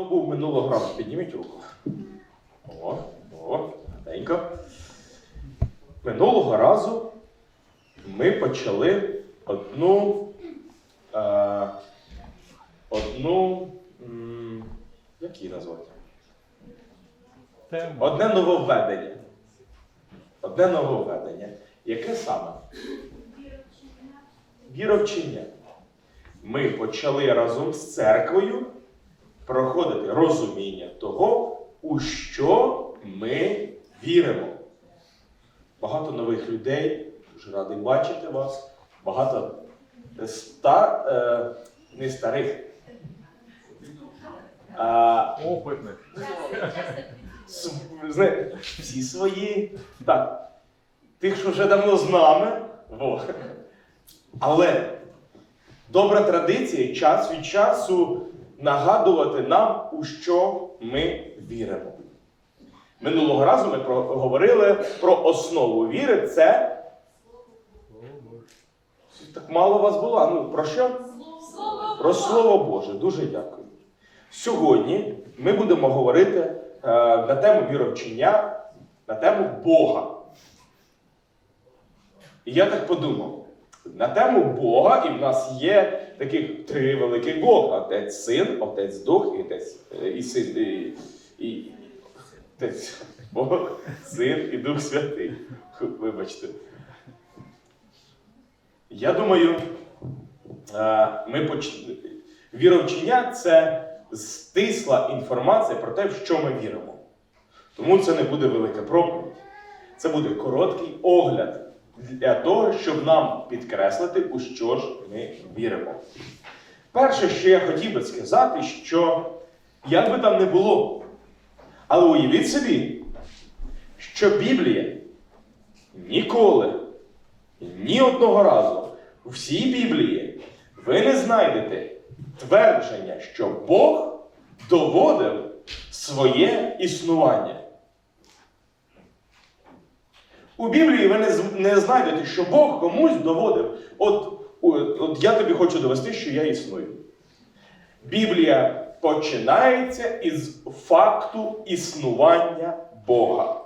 Хто був минулого разу? Підніміть руку. О, о, гаденько. Минулого разу ми почали одну. Е, одну. м, Як її назвати? Тема. Одне нововведення. Одне нововведення. Яке саме? Віровчення. Ми почали разом з церквою проходити розуміння того, у що ми віримо. Багато нових людей, дуже радий бачити вас. Багато ста, е, не старих. А, Опитних. С- зна- всі свої. Так. Тих, що вже давно з нами. Во. Але добра традиція час від часу нагадувати нам, у що ми віримо. Минулого разу ми говорили про основу віри. Це. Так мало вас було. Ну, про що? Про Слово Боже. Дуже дякую. Сьогодні ми будемо говорити е, на тему віровчення, на тему Бога. І я так подумав: на тему Бога, і в нас є таких три великих Бога: Отець Син, Отець Дух і Отець е, і Син. І, і, Отець Бог, Син і Дух Святий. Вибачте. Я думаю, е, ми поч... віровчення це стисла інформація про те, в що ми віримо. Тому це не буде велика проповідь. Це буде короткий огляд для того, щоб нам підкреслити, у що ж ми віримо. Перше, що я хотів би сказати, що як би там не було, але уявіть собі, що Біблія ніколи, ні одного разу у всій Біблії ви не знайдете твердження, що Бог доводив своє існування. У Біблії ви не, знайдете, що Бог комусь доводив. От, от, от я тобі хочу довести, що я існую. Біблія починається із факту існування Бога.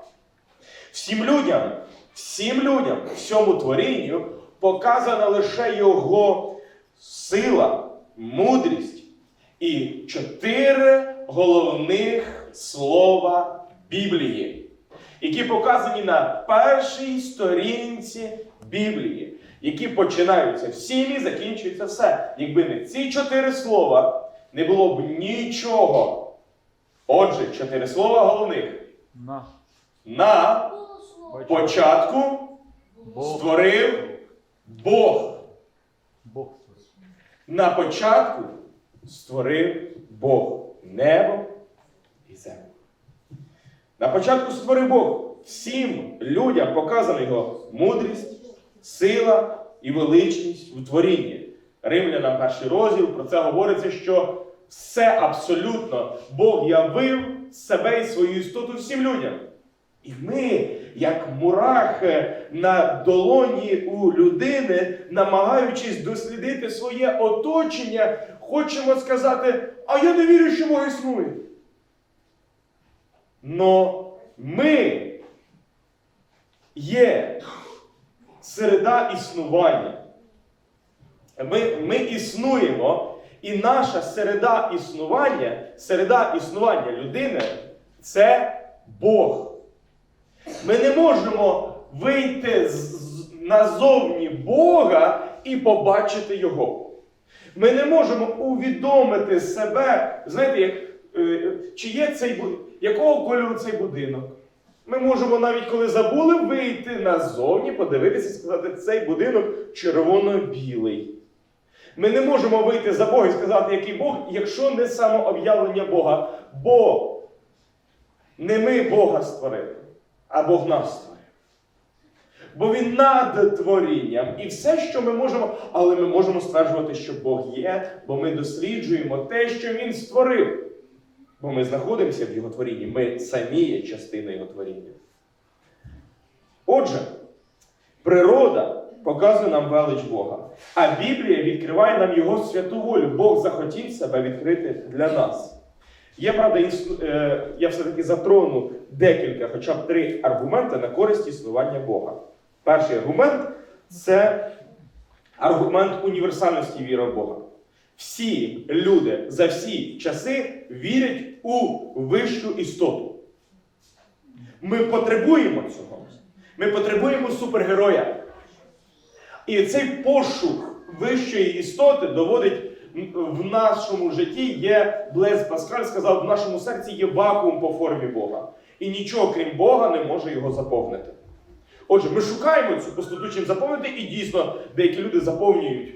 Всім людям, всім людям, всьому творінню показана лише Його сила, мудрість і чотири головних слова Біблії, які показані на першій сторінці Біблії, які починаються всім і закінчується все. Якби не ці чотири слова, не було б нічого. Отже, чотири слова головних. На. На початку Бог. створив Бог. Бог. На початку створив Бог небо. На початку створив Бог всім людям показана його мудрість, сила і величність у творінні. Римлянам перший розділ про це говориться, що все абсолютно Бог явив себе і свою істоту всім людям. І ми, як мурахи на долоні у людини, намагаючись дослідити своє оточення, хочемо сказати, а я не вірю, що Бог існує. Но ми є середа існування. Ми, ми існуємо, і наша середа існування, середа існування людини це Бог. Ми не можемо вийти назовні Бога і побачити Його. Ми не можемо увідомити себе, знаєте, як, е, чи є цей бу- якого кольору цей будинок. Ми можемо навіть коли забули вийти назовні, подивитися і сказати, цей будинок червоно-білий. Ми не можемо вийти за Бога і сказати, який Бог, якщо не самооб'явлення Бога. Бо не ми Бога створили, а Бог нас створив. Бо Він над творінням. І все, що ми можемо, але ми можемо стверджувати, що Бог є, бо ми досліджуємо те, що Він створив. Бо ми знаходимося в Його творінні. Ми самі є частина Його творіння. Отже, природа показує нам велич Бога, а Біблія відкриває нам Його святу волю. Бог захотів себе відкрити для нас. Є, правда, іс- е, я все-таки затрону декілька, хоча б три аргументи на користь існування Бога. Перший аргумент це аргумент універсальності віри в Бога. Всі люди за всі часи вірять у вищу істоту. Ми потребуємо цього. Ми потребуємо супергероя. І цей пошук вищої істоти доводить в нашому житті є, Блез Паскаль сказав, в нашому серці є вакуум по формі Бога. І нічого, крім Бога, не може його заповнити. Отже, ми шукаємо цю пустоту чим заповнити, і дійсно деякі люди заповнюють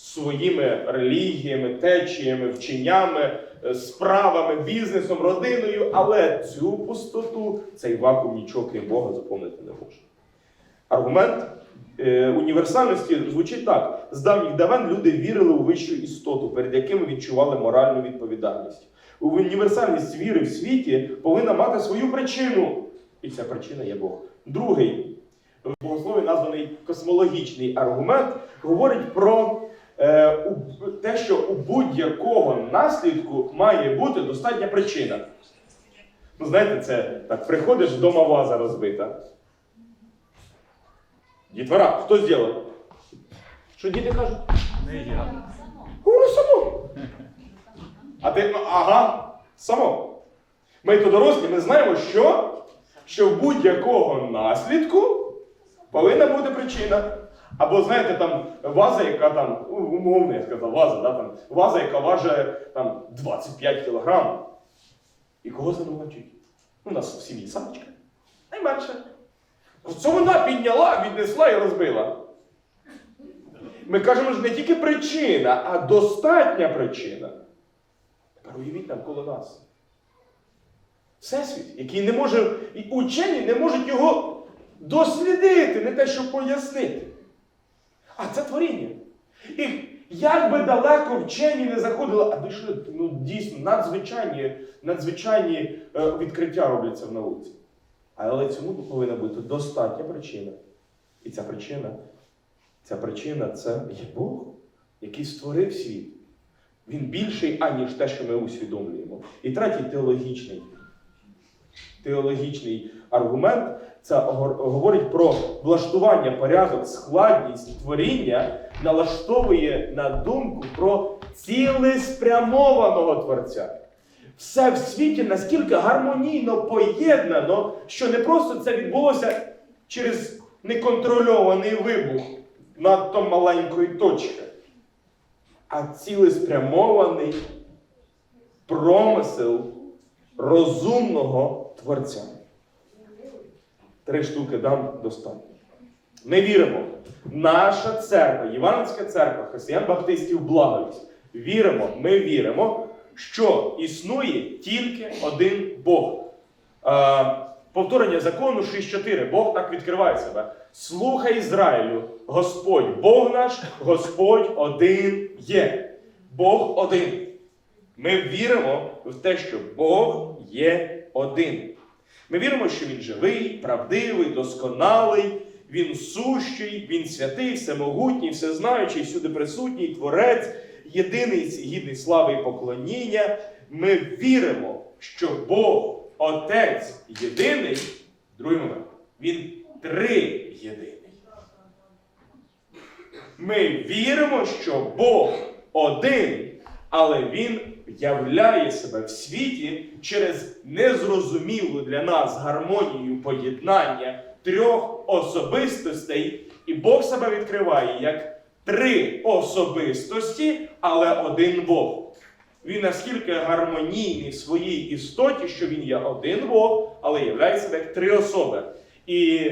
своїми релігіями, течіями, вченнями, е, справами, бізнесом, родиною, але цю пустоту, цей вакуум нічого крім Бога заповнити не може. Аргумент е, універсальності звучить так: з давніх давен люди вірили у вищу істоту, перед якими відчували моральну відповідальність. Універсальність віри в світі повинна мати свою причину, і ця причина є Бог. Другий в богослові названий космологічний аргумент говорить про у- те, що у будь-якого наслідку має бути достатня причина. Ну, знаєте, це так, приходиш вдома ваза розбита. Дітвора, хто зробив? Що діти кажуть? Не я. Говорю само. А ти, ну, ага, само. Ми то дорослі, ми знаємо, що, що в будь-якого наслідку повинна бути причина. Або, знаєте, там ваза, яка там, ну, умовно, я сказав, ваза, да, там, ваза, яка важить там, 25 кілограм. І кого звинувачують? Ну, У нас в сім'ї самочка. Найменше. Це вона підняла, віднесла і розбила. Ми кажемо ж не тільки причина, а достатня причина. Тепер уявіть навколо нас. Всесвіт, який не може, і учені не можуть його дослідити, не те, що пояснити. А це творіння. І як би далеко вчені не заходили, а дійшли, ну дійсно надзвичайні, надзвичайні е, відкриття робляться в науці. Але цьому повинна бути достатня причина. І ця причина Ця причина це є Бог, який створив світ. Він більший, аніж те, що ми усвідомлюємо. І третій теологічний. Теологічний аргумент це говорить про влаштування, порядок, складність творіння, налаштовує на думку про цілеспрямованого Творця. Все в світі наскільки гармонійно поєднано, що не просто це відбулося через неконтрольований вибух надто маленької точки, а цілеспрямований промисел розумного творця. Три штуки дам достатньо. Ми віримо. Наша церква, Євангельська церква, християн баптистів благовість. Віримо, ми віримо, що існує тільки один Бог. Е, повторення закону 6.4. Бог так відкриває себе. Слухай Ізраїлю, Господь, Бог наш, Господь один є. Бог один. Ми віримо в те, що Бог є один. Ми віримо, що Він живий, правдивий, досконалий, Він сущий, Він святий, всемогутній, всезнаючий, всюди присутній, творець, єдиний гідний слави і поклоніння. Ми віримо, що Бог, Отець єдиний, другий момент, Він три єдиний. Ми віримо, що Бог один, але Він являє себе в світі через незрозумілу для нас гармонію поєднання трьох особистостей, і Бог себе відкриває як три особистості, але один Бог. Він наскільки гармонійний в своїй істоті, що він є один Бог, але являє себе як три особи. І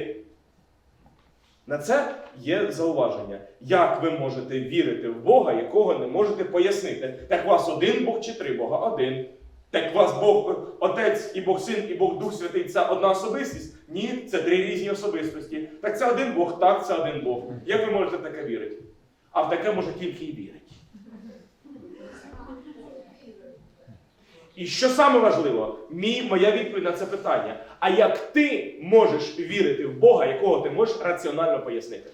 на це є зауваження. Як ви можете вірити в Бога, якого не можете пояснити? Так у вас один Бог чи три Бога? Один. Так у вас Бог Отець і Бог Син, і Бог Дух Святий це одна особистість? Ні, це три різні особистості. Так це один Бог, так, це один Бог. Як ви можете таке вірити? А в таке може тільки і вірить. І що саме важливо, мій, моя відповідь на це питання. А як ти можеш вірити в Бога, якого ти можеш раціонально пояснити?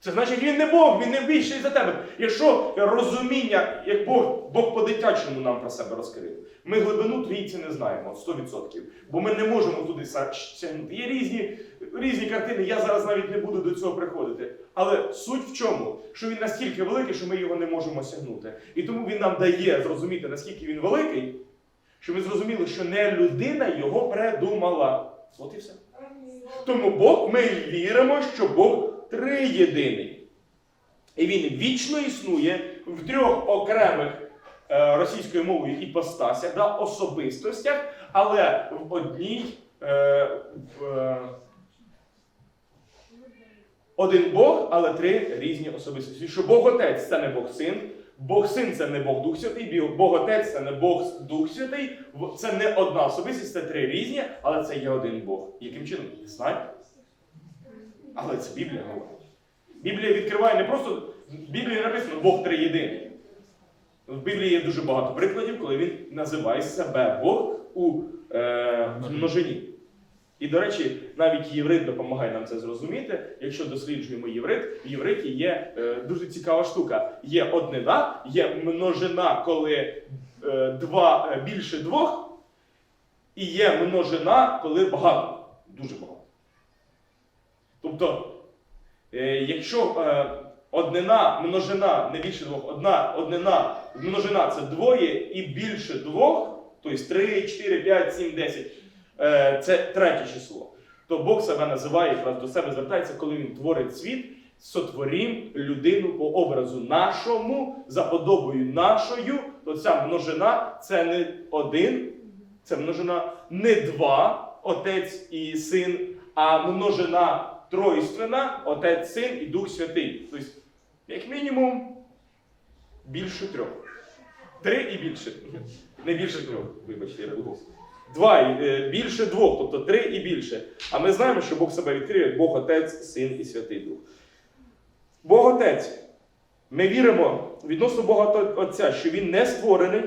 Це значить він не Бог, він не більший за тебе. Якщо розуміння, як Бог, Бог по-дитячому нам про себе розкрив. Ми глибину трійці не знаємо 100%. Бо ми не можемо туди сягнути. Є різні, різні картини, я зараз навіть не буду до цього приходити. Але суть в чому? Що він настільки великий, що ми його не можемо сягнути. І тому він нам дає зрозуміти, наскільки він великий, що ми зрозуміли, що не людина його придумала. От і все. Тому Бог, ми віримо, що Бог триєдиний. І він вічно існує в трьох окремих е, російською мовою іпостасях, да, особистостях, але в одній. Е, в, е, один Бог, але три різні особистості. Що Бог Отець це не Бог Син, Бог Син це не Бог Дух Святий, Бог Отець це не Бог Дух Святий. Це не одна особистість, це три різні, але це є один Бог. Яким чином? Не. Але це Біблія говорить. Біблія відкриває не просто. В Біблії написано Бог триєдиний. В Біблії є дуже багато прикладів, коли він називає себе Бог у е, множині. І, до речі, навіть єврит допомагає нам це зрозуміти. Якщо досліджуємо єврит, в євриті є е, дуже цікава штука. Є однина, є множина, коли е, два е, більше двох, і є множина, коли багато. Дуже багато. Тобто, е, якщо е, однина, множина не більше двох, одна однина, множина це двоє і більше двох, тобто 3, 4, 5, 7, 10, е, це третє число. То Бог себе називає, якраз до себе звертається, коли він творить світ, сотворім людину по образу нашому, за подобою нашою, то ця множина це не один, це множина не два, отець і син, а множина тройственна, отець, син і Дух Святий. Тобто, як мінімум, більше трьох. Три і більше. Не більше трьох, вибачте, я буду. Два е, більше двох, тобто три і більше. А ми знаємо, що Бог себе відкриє як Бог Отець, Син і Святий Дух. Бог Отець. Ми віримо відносно Бога Отця, що Він не створений,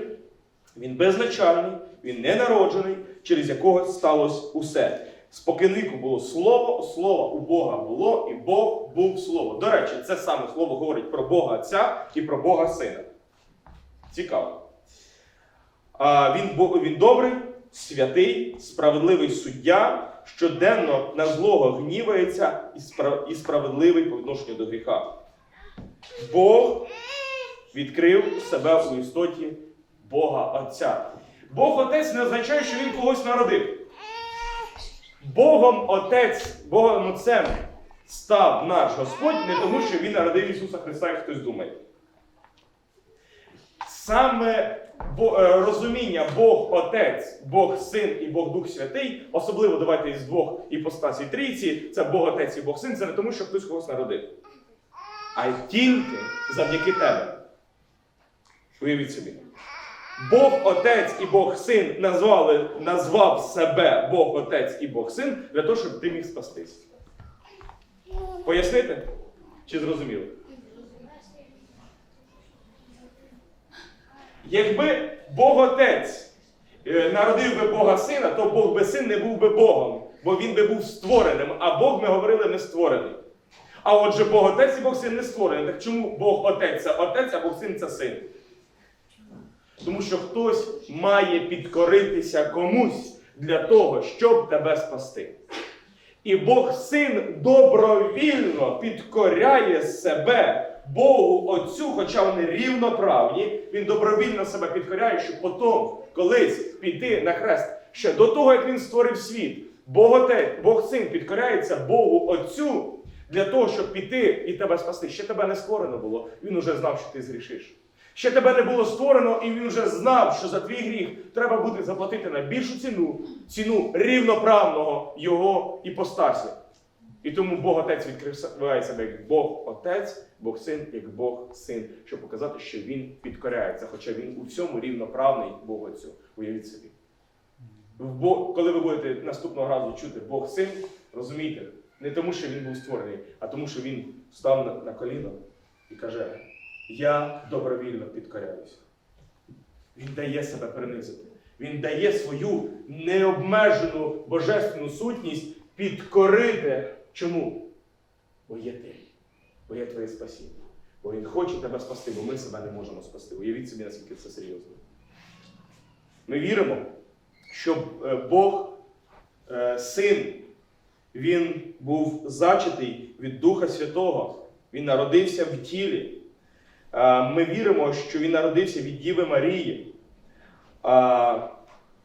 Він безначальний, Він не народжений, через якого сталося усе. Споконвіку було слово, слово у Бога було, і Бог був слово. До речі, це саме слово говорить про Бога Отця і про Бога Сина. Цікаво. А, він, він добрий, святий, справедливий суддя, щоденно на злого гнівається і, справ, і справедливий по відношенню до гріха. Бог відкрив себе у істоті Бога Отця. Бог Отець не означає, що він когось народив. Богом Отець, Богом Отцем став наш Господь не тому, що Він народив Ісуса Христа, як хтось думає. Саме е, розуміння Бог Отець, Бог Син і Бог Дух Святий, особливо давайте із двох іпостасій трійці, це Бог Отець і Бог Син, це не тому, що хтось когось народив, а й тільки завдяки тебе. Уявіть собі. Бог Отець і Бог Син назвали, назвав себе Бог Отець і Бог Син для того, щоб ти міг спастись. Пояснити? Чи зрозуміло? Якби Бог Отець е, народив би Бога Сина, то Бог би син не був би Богом, бо він би був створеним, а Бог, ми говорили, не створений. А отже, Бог Отець і Бог Син не створений. Так чому Бог Отець це Отець, а Бог Син це син? Тому що хтось має підкоритися комусь для того, щоб тебе спасти. І Бог син добровільно підкоряє себе Богу Отцю, хоча вони рівноправні, він добровільно себе підкоряє, щоб потім колись піти на хрест. Ще до того, як він створив світ, Бог Отець, Бог син підкоряється Богу Отцю для того, щоб піти і тебе спасти. Ще тебе не створено було, він уже знав, що ти згрішиш. Ще тебе не було створено, і він вже знав, що за твій гріх треба буде заплатити найбільшу ціну, ціну рівноправного його іпостасі. І тому Бог Отець відкриває себе як Бог Отець, Бог Син, як Бог Син, щоб показати, що він підкоряється, хоча він у всьому рівноправний Богу Отцю. Уявіть собі. В Бо- Коли ви будете наступного разу чути Бог Син, розумійте, не тому, що він був створений, а тому, що він став на, на коліно і каже: Я добровільно підкоряюся. Він дає себе принизити. Він дає свою необмежену божественну сутність підкорити. Чому? Бо є ти. бо є твоє спасіння. Бо Він хоче тебе спасти, бо ми себе не можемо спасти. Уявіть собі, наскільки це серйозно. Ми віримо, що е, Бог, е, Син, Він був зачатий від Духа Святого. Він народився в тілі. Ми віримо, що Він народився від Діви Марії.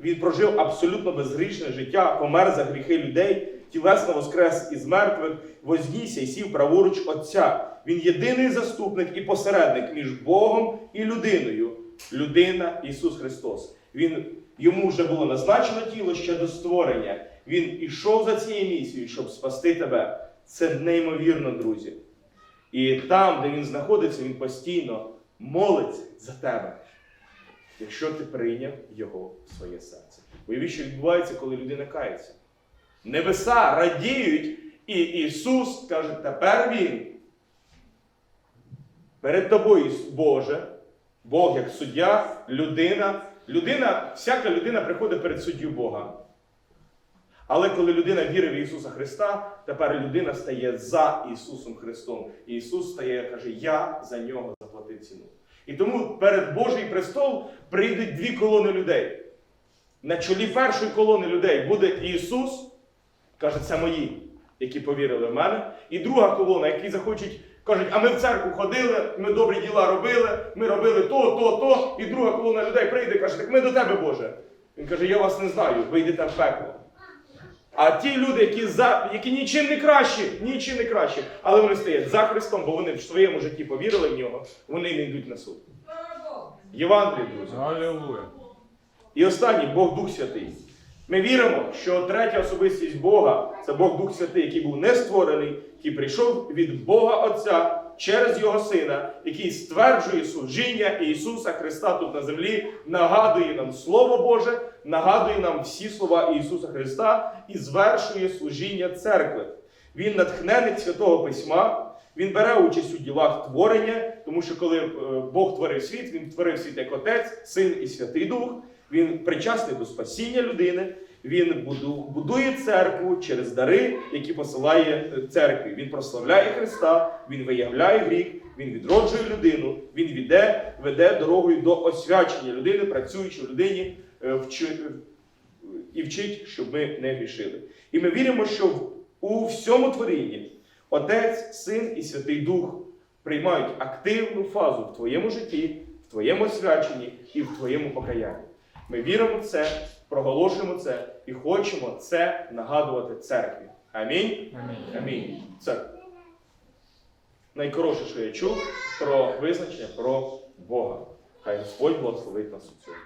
Він прожив абсолютно безгрішне життя, помер за гріхи людей, тілесно воскрес із мертвих, вознісся і сів праворуч Отця. Він єдиний заступник і посередник між Богом і людиною. Людина Ісус Христос. Він, йому вже було назначено тіло ще до створення. Він ішов за цією місією, щоб спасти тебе. Це неймовірно, друзі. І там, де він знаходиться, він постійно молиться за тебе якщо ти прийняв його в своє серце. Уявіть, що відбувається, коли людина кається. Небеса радіють, і Ісус каже, тепер Він. Перед тобою, Боже, Бог як суддя, людина. Людина, всяка людина приходить перед суддю Бога. Але коли людина вірить в Ісуса Христа, тепер людина стає за Ісусом Христом. І Ісус стає, каже, я за нього заплатив ціну. І тому перед Божий престол прийдуть дві колони людей. На чолі першої колони людей буде Ісус, каже, це мої, які повірили в мене. І друга колона, які захочуть, кажуть, а ми в церкву ходили, ми добрі діла робили, ми робили то, то, то. І друга колона людей прийде і каже, так ми до тебе, Боже. Він каже, я вас не знаю, ви йдете в пекло. А ті люди, які, за, які нічим не кращі, нічим не кращі, але вони стоять за Христом, бо вони в своєму житті повірили в нього, вони не йдуть на суд. Євангеліє, друзі. Аллилуйя. І останній Бог Дух Святий. Ми віримо, що третя особистість Бога це Бог Дух Святий, який був не створений, який прийшов від Бога Отця через Його Сина, який стверджує служіння Ісуса Христа тут на землі, нагадує нам Слово Боже, нагадує нам всі слова Ісуса Христа і звершує служіння церкви. Він натхнений Святого Письма. Він бере участь у ділах творення, тому що коли е, Бог творив світ, він творив світ як Отець, Син і Святий Дух. Він причасний до спасіння людини. Він будує церкву через дари, які посилає е, церкві. Він прославляє Христа, він виявляє гріх, він відроджує людину, він веде, веде дорогою до освячення людини, працюючи в людині е, і вчить, щоб ми не грішили. І ми віримо, що у всьому творінні Отець, Син і Святий Дух приймають активну фазу в твоєму житті, в твоєму освяченні і в твоєму покаянні. Ми віримо в це, проголошуємо це і хочемо це нагадувати церкві. Амінь. Амінь. Амінь. Це найкоротше, що я чув про визначення про Бога. Хай Господь благословить нас у цьому.